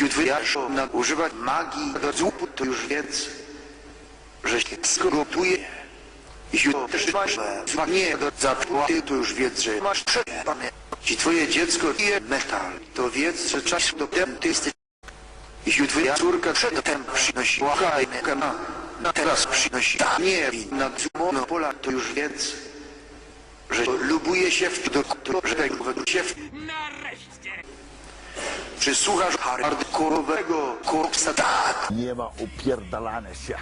jutwiarzą nadużywać magii do zupu, to już wiedz, że się skogotuje. Jutro też masz do zapłaty, to już wiedz, że masz przepane. Ci twoje dziecko je metal, to wiedz, że czas do ty jesteś. Jeśli twoja córka przedtem przynosiła hajnę, a teraz przynosi nie i na monopola, to już wiedz, że lubuje się w do że się w Nareszcie! Czy słuchasz hardkorowego korpsa? Tak. Nie ma upierdalania się.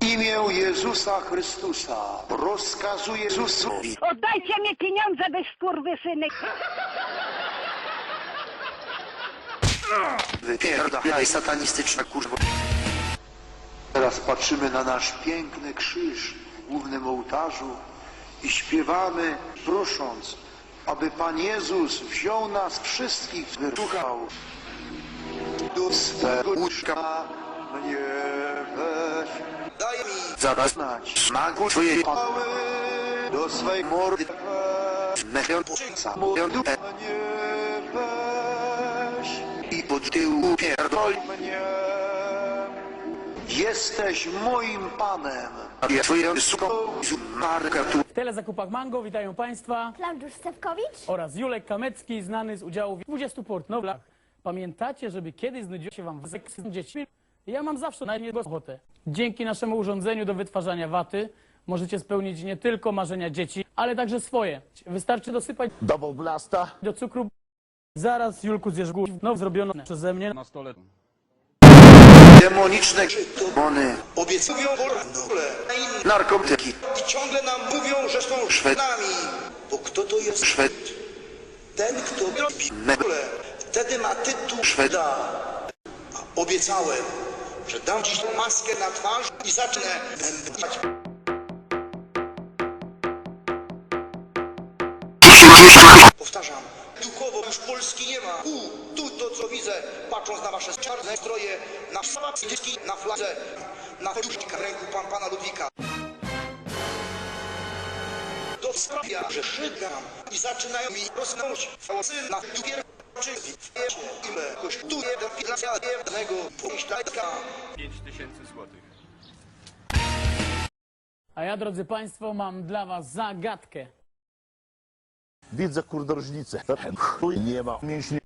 imię Jezusa Chrystusa rozkazuję Jezusowi Oddajcie mi pieniądze, wy skurwysyny! Wypierdalaj satanistyczna kurwa. Teraz patrzymy na nasz piękny krzyż w głównym ołtarzu i śpiewamy prosząc, aby Pan Jezus wziął nas wszystkich wysłuchał. Do swego łóżka mnie weź, daj mi Zaraz znać smaku twojej pały do swej mordy mechion samolotu mnie weź. i pod tyłu pierdol mnie. Jesteś moim Panem. ja twoją suką marka tu W telezakupach Mango witają Państwa Klaudiusz Stewkowicz? oraz Julek Kamecki, znany z udziału w 20 portnowlach. Pamiętacie, żeby kiedyś znudziło się Wam seks z dziećmi? Ja mam zawsze na nie ochotę. Dzięki naszemu urządzeniu do wytwarzania waty możecie spełnić nie tylko marzenia dzieci, ale także swoje. Wystarczy dosypać Double blasta. do cukru. Zaraz Julku zjesz gówno zrobione przeze mnie. Na stole. Demoniczne demony, Obiecują wolę, narkotyki, i ciągle nam mówią, że są Szwedami. Bo kto to jest Szwed, ten, kto robi Me- wolę? Wtedy ma tytuł Szweda. A obiecałem, że dam dziś maskę na twarz i zacznę wędrać. Duchowo już Polski nie ma. U, tu to co widzę, patrząc na wasze czarne stroje, na szlak dzieci, na fladze, na poduszka w ręku pan pana Ludwika. To sprawia, że szygam i zaczynają mi rosnąć fałsy na wiecie, ile kosztuje depilacja jednego pomyślajka. 5000 złotych. A ja, drodzy Państwo, mam dla Was zagadkę. Widzę kurde różnicę. Nie ma mięśni.